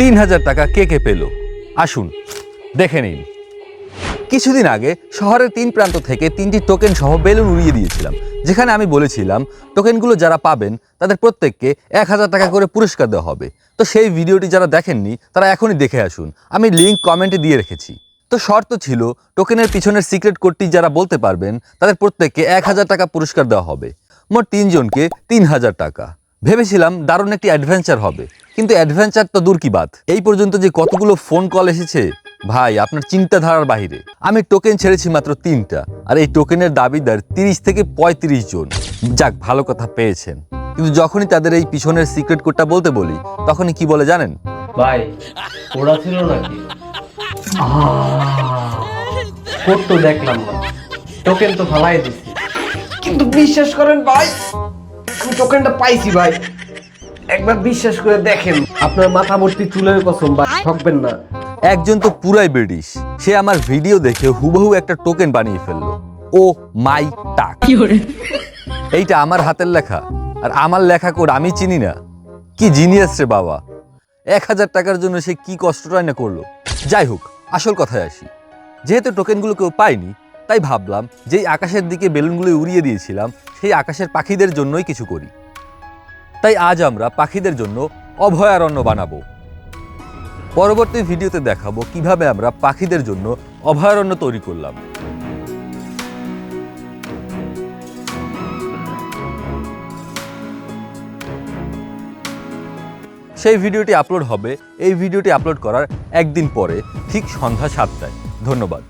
তিন হাজার টাকা কে কে পেল? আসুন, দেখে নিন। কিছুদিন আগে শহরের তিন প্রান্ত থেকে তিনটি টোকেন সহ বেলুন উড়িয়ে দিয়েছিলাম, যেখানে আমি বলেছিলাম, টোকেনগুলো যারা পাবেন, তাদের প্রত্যেককে এক হাজার টাকা করে পুরস্কার দেওয়া হবে। তো সেই ভিডিওটি যারা দেখেননি, তারা এখনই দেখে আসুন। আমি লিঙ্ক কমেন্টে দিয়ে রেখেছি। তো শর্ত ছিল, টোকেনের পিছনের সিক্রেট কোডটি যারা বলতে পারবেন, তাদের প্রত্যেককে এক হাজার টাকা পুরস্কার দেওয়া হবে। মোট তিনজনকে তিন হাজার টাকা। ভেবেছিলাম দারুণ একটি অ্যাডভেঞ্চার হবে কিন্তু অ্যাডভেঞ্চার তো দূর কি বাদ এই পর্যন্ত যে কতগুলো ফোন কল এসেছে ভাই আপনার চিন্তাধারার বাইরে আমি টোকেন ছেড়েছি মাত্র তিনটা আর এই টোকেনের দাবিদার তিরিশ থেকে পঁয়ত্রিশ জন। যাক ভালো কথা পেয়েছেন। কিন্তু যখনই তাদের এই পিছনের সিক্রেট কোডটা বলতে বলি তখনই কি বলে জানেন? ভাই ওরা ছিল নাকি? কোড তো দেখলাম না। টোকেন তো ফালাই দিছি। কিন্তু বিশ্বাস করেন ভাই টোকেনটা পাইছি ভাই। একবার বিশ্বাস করে দেখেন আপনার মাথা ভর্তি চুলের কসম ভাই ঠকবেন না। একজন তো পুরাই ব্রিটিশ। সে আমার ভিডিও দেখে হুবহু একটা টোকেন বানিয়ে ফেলল। ও মাই টাক। এইটা আমার হাতের লেখা। আর আমার লেখা কোড আমি চিনি না। কি জিনিয়াস রে বাবা। এক হাজার টাকার জন্য সে কি কষ্টটাই না করল? যাই হোক আসল কথায় আসি। যেহেতু টোকেনগুলো কেউ পায়নি তাই ভাবলাম যেই আকাশের দিকে বেলুনগুলো উড়িয়ে দিয়েছিলাম সেই আকাশের পাখিদের জন্যই কিছু করি। তাই আজ আমরা পাখিদের জন্য অভয়ারণ্য বানাবো। পরবর্তী ভিডিওতে দেখাবো কীভাবে আমরা পাখিদের জন্য অভয়ারণ্য তৈরি করলাম। সেই ভিডিওটি আপলোড হবে। এই ভিডিওটি আপলোড করার একদিন পরে, ঠিক সন্ধ্যা সাতটায়। ধন্যবাদ।